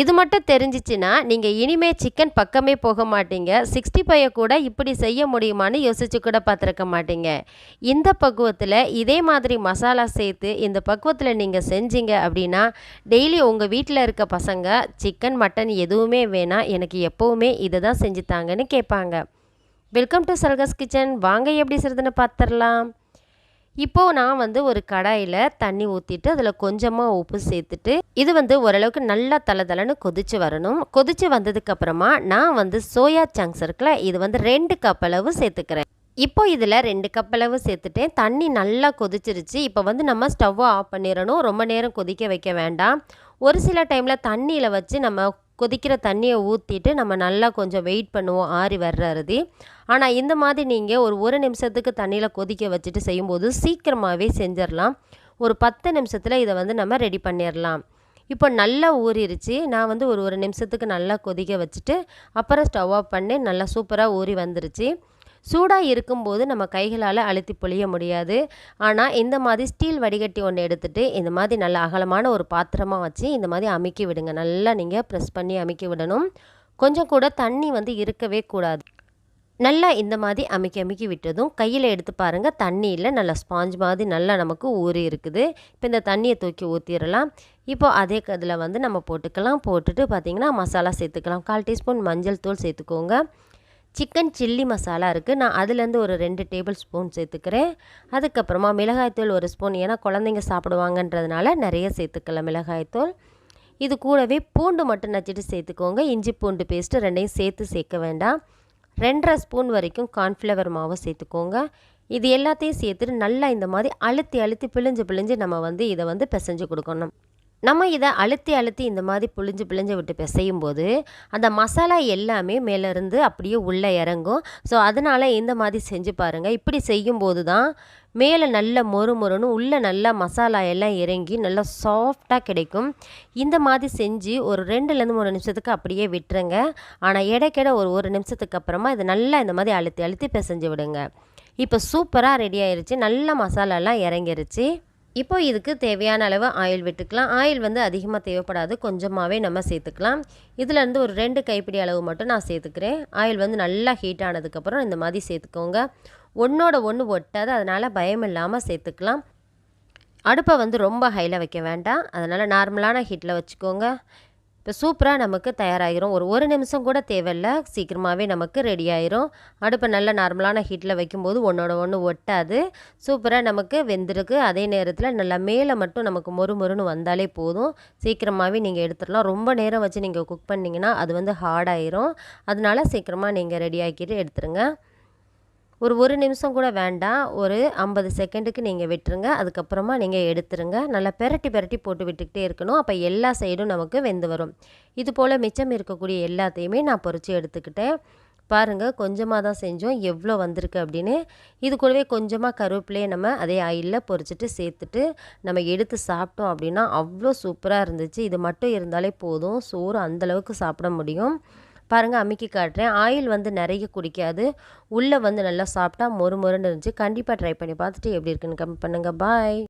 இது மட்டும் தெரிஞ்சிச்சுன்னா நீங்கள் இனிமே சிக்கன் பக்கமே போக மாட்டீங்க. சிக்ஸ்டி ஃபைவை கூட இப்படி செய்ய முடியுமான்னு யோசிச்சு கூட பார்த்துருக்க மாட்டீங்க. இந்த பக்குவத்தில் இதே மாதிரி மசாலா சேர்த்து இந்த பக்குவத்தில் நீங்கள் செஞ்சீங்க அப்படின்னா டெய்லி உங்கள் வீட்டில் இருக்க பசங்க சிக்கன் மட்டன் எதுவுமே வேணாம் எனக்கு எப்போவுமே இதை தான் செஞ்சுத்தாங்கன்னு கேட்பாங்க. வெல்கம் டு சல்கஸ் கிச்சன் வாங்க எப்படி செய்றதுன்னு பார்த்துடலாம். இப்போது நான் வந்து ஒரு கடாயில் தண்ணி ஊற்றிட்டு அதில் கொஞ்சமாக உப்பு சேர்த்துட்டு இது வந்து ஓரளவுக்கு நல்லா தளதளன்னு கொதித்து கொதிச்சு வரணும். கொதிச்சு வந்ததுக்கப்புறமா நான் வந்து சோயா சங்க்ஸ் இருக்குல்ல இது வந்து ரெண்டு கப் அளவு சேர்த்துக்கிறேன். இப்போ இதில் ரெண்டு கப் அளவு சேர்த்துட்டேன். தண்ணி நல்லா கொதிச்சிருச்சு. இப்போ வந்து நம்ம ஸ்டவ்வை ஆஃப் பண்ணிடணும் ரொம்ப நேரம் கொதிக்க வைக்க வேண்டாம். ஒரு சில டைமில் தண்ணியில் வச்சு நம்ம கொதிக்கிற தண்ணியை ஊற்றிட்டு நம்ம நல்லா கொஞ்சம் வெயிட் பண்ணுவோம் ஆறி வர்றது ஆனால் இந்த மாதிரி நீங்கள் ஒரு ஒரு நிமிஷத்துக்கு தண்ணியில் கொதிக்க வச்சுட்டு செய்யும்போது சீக்கிரமாகவே செஞ்சிடலாம் ஒரு பத்து நிமிஷத்தில் இதை வந்து நம்ம ரெடி பண்ணிடலாம் இப்போ நல்லா ஊறிடுச்சு நான் வந்து ஒரு ஒரு நிமிஷத்துக்கு நல்லா கொதிக்க வச்சுட்டு அப்புறம் ஸ்டவ் ஆஃப் பண்ணி நல்லா சூப்பராக ஊறி வந்துருச்சு. சூடாக இருக்கும்போது நம்ம கைகளால் அழுத்தி பொழிய முடியாது. ஆனால் இந்த மாதிரி ஸ்டீல் வடிகட்டி ஒன்று எடுத்துகிட்டு இந்த மாதிரி நல்ல அகலமான ஒரு பாத்திரமாக வச்சு இந்த மாதிரி அமுக்கி விடுங்க. நல்லா நீங்கள் ப்ரெஸ் பண்ணி அமுக்கி விடணும். கொஞ்சம் கூட தண்ணி வந்து இருக்கவே கூடாது. நல்லா இந்த மாதிரி அமைக்கி அமுக்கி விட்டதும் கையில் எடுத்து பாருங்கள் தண்ணியில் நல்லா ஸ்பாஞ்ச் மாதிரி நல்லா நமக்கு ஊறி இருக்குது. இப்போ இந்த தண்ணியை தூக்கி ஊற்றிடலாம் இப்போ அதே கதில் வந்து நம்ம போட்டுக்கலாம். போட்டுட்டு பார்த்திங்கன்னா மசாலா சேர்த்துக்கலாம். கால் டீஸ்பூன் மஞ்சள் தூள் சேர்த்துக்கோங்க. சிக்கன் சில்லி மசாலா இருக்குது நான் அதுலேருந்து ஒரு ரெண்டு டேபிள் ஸ்பூன் சேர்த்துக்கிறேன். அதுக்கப்புறமா மிளகாய்த்தூள் ஒரு ஸ்பூன். ஏன்னா குழந்தைங்க சாப்பிடுவாங்கன்றதுனால நிறைய சேர்த்துக்கலாம் மிளகாய்த்தூள். இது கூடவே பூண்டு மட்டும் நச்சுட்டு சேர்த்துக்கோங்க. இஞ்சி பூண்டு பேஸ்ட்டு ரெண்டையும் சேர்த்து சேர்க்க வேண்டாம். ரெண்டரை ஸ்பூன் வரைக்கும் கார்ன்ஃப்ளவர் மாவு சேர்த்துக்கோங்க. இது எல்லாத்தையும் சேர்த்துட்டு நல்லா இந்த மாதிரி அழுத்தி அழுத்தி பிழிஞ்சு பிழிஞ்சு நம்ம வந்து இதை வந்து பிசைஞ்சு கொடுக்கணும். நம்ம இதை அழுத்தி அழுத்தி இந்த மாதிரி புழிஞ்சு பிழிஞ்சு விட்டு பிசையும் போது அந்த மசாலா எல்லாமே மேலேருந்து அப்படியே உள்ளே இறங்கும். ஸோ அதனால் இந்த மாதிரி செஞ்சு பாருங்கள் இப்படி செய்யும்போது தான் மேலே நல்ல மொறு மொறுன்னு உள்ளே நல்லா மசாலா எல்லாம் இறங்கி நல்லா சாஃப்டாக கிடைக்கும். இந்த மாதிரி செஞ்சு ஒரு ரெண்டுலேருந்து மூணு நிமிஷத்துக்கு அப்படியே விட்டுருங்க. ஆனால் இடைக்கிட ஒரு ஒரு நிமிஷத்துக்கு அப்புறமா இதை நல்லா இந்த மாதிரி அழுத்தி அழுத்தி பிசைஞ்சு விடுங்க. இப்போ சூப்பராக ரெடி ஆயிடுச்சு நல்ல மசாலாலாம் இறங்கிருச்சு. இப்போ இதுக்கு தேவையான அளவு ஆயில் விட்டுக்கலாம். ஆயில் வந்து அதிகமாக தேவைப்படாது. கொஞ்சமாகவே நம்ம சேர்த்துக்கலாம். இதுலேருந்து ஒரு ரெண்டு கைப்பிடி அளவு மட்டும் நான் சேர்த்துக்கிறேன். ஆயில் வந்து நல்லா ஹீட் ஆனதுக்கப்புறம் இந்த மாதிரி சேர்த்துக்கோங்க. ஒன்றோட ஒன்று ஒட்டாது. அதனால் பயம் இல்லாமல் சேர்த்துக்கலாம். அடுப்பை வந்து ரொம்ப ஹையில் வைக்க வேண்டாம். அதனால் நார்மலான ஹீட்டில் வச்சுக்கோங்க. இப்போ சூப்பராக நமக்கு தயாராகிரும் ஒரு ஒரு நிமிஷம் கூட தேவையில்ல. சீக்கிரமாகவே நமக்கு ரெடி ஆயிரும். அடுப்பை நல்ல நார்மலான ஹீட்டில் வைக்கும்போது ஒன்றோட ஒன்று ஒட்டாது. சூப்பராக நமக்கு வெந்திருக்கு. அதே நேரத்தில் நல்லா மேலே மட்டும் நமக்கு மொறு மொறுன்னு வந்தாலே போதும். சீக்கிரமாகவே நீங்கள் எடுத்துடலாம். ரொம்ப நேரம் வச்சு நீங்கள் குக் பண்ணிங்கன்னா அது வந்து ஹார்டாயிரும் அதனால சீக்கிரமாக நீங்கள் ரெடி ஆக்கிட்டு எடுத்துருங்க. ஒரு ஒரு நிமிஷம் கூட வேண்டாம். ஒரு ஐம்பது செகண்டுக்கு நீங்கள் விட்டுருங்க. அதுக்கப்புறமா நீங்கள் எடுத்துருங்க. நல்லா பெரட்டி பெரட்டி போட்டு விட்டுக்கிட்டே இருக்கணும். அப்போ எல்லா சைடும் நமக்கு வெந்து வரும். இது போல் மிச்சம் இருக்கக்கூடிய எல்லாத்தையுமே நான் பொறிச்சு எடுத்துக்கிட்டேன். பாருங்கள் கொஞ்சமாக தான் செஞ்சோம். எவ்வளோ வந்திருக்கு அப்படின்னு. இது கூடவே கொஞ்சமாக கருவேப்பிலையே நம்ம அதே ஆயிலில் பொறிச்சிட்டு சேர்த்துட்டு நம்ம எடுத்து சாப்பிட்டோம் அப்படின்னா அவ்வளோ சூப்பராக இருந்துச்சு. இது மட்டும் இருந்தாலே போதும். சோறு அந்தளவுக்கு சாப்பிட முடியும். பாருங்கள் அமுக்கி காட்டுறேன். ஆயில் வந்து நிறைய குடிக்காது. உள்ளே வந்து நல்லா சாப்பிட்டா மொறு மொறுன்னு இருந்துச்சு. கண்டிப்பாக ட்ரை பண்ணி பார்த்துட்டு எப்படி இருக்குன்னு கம்மி பண்ணுங்கள் பாய்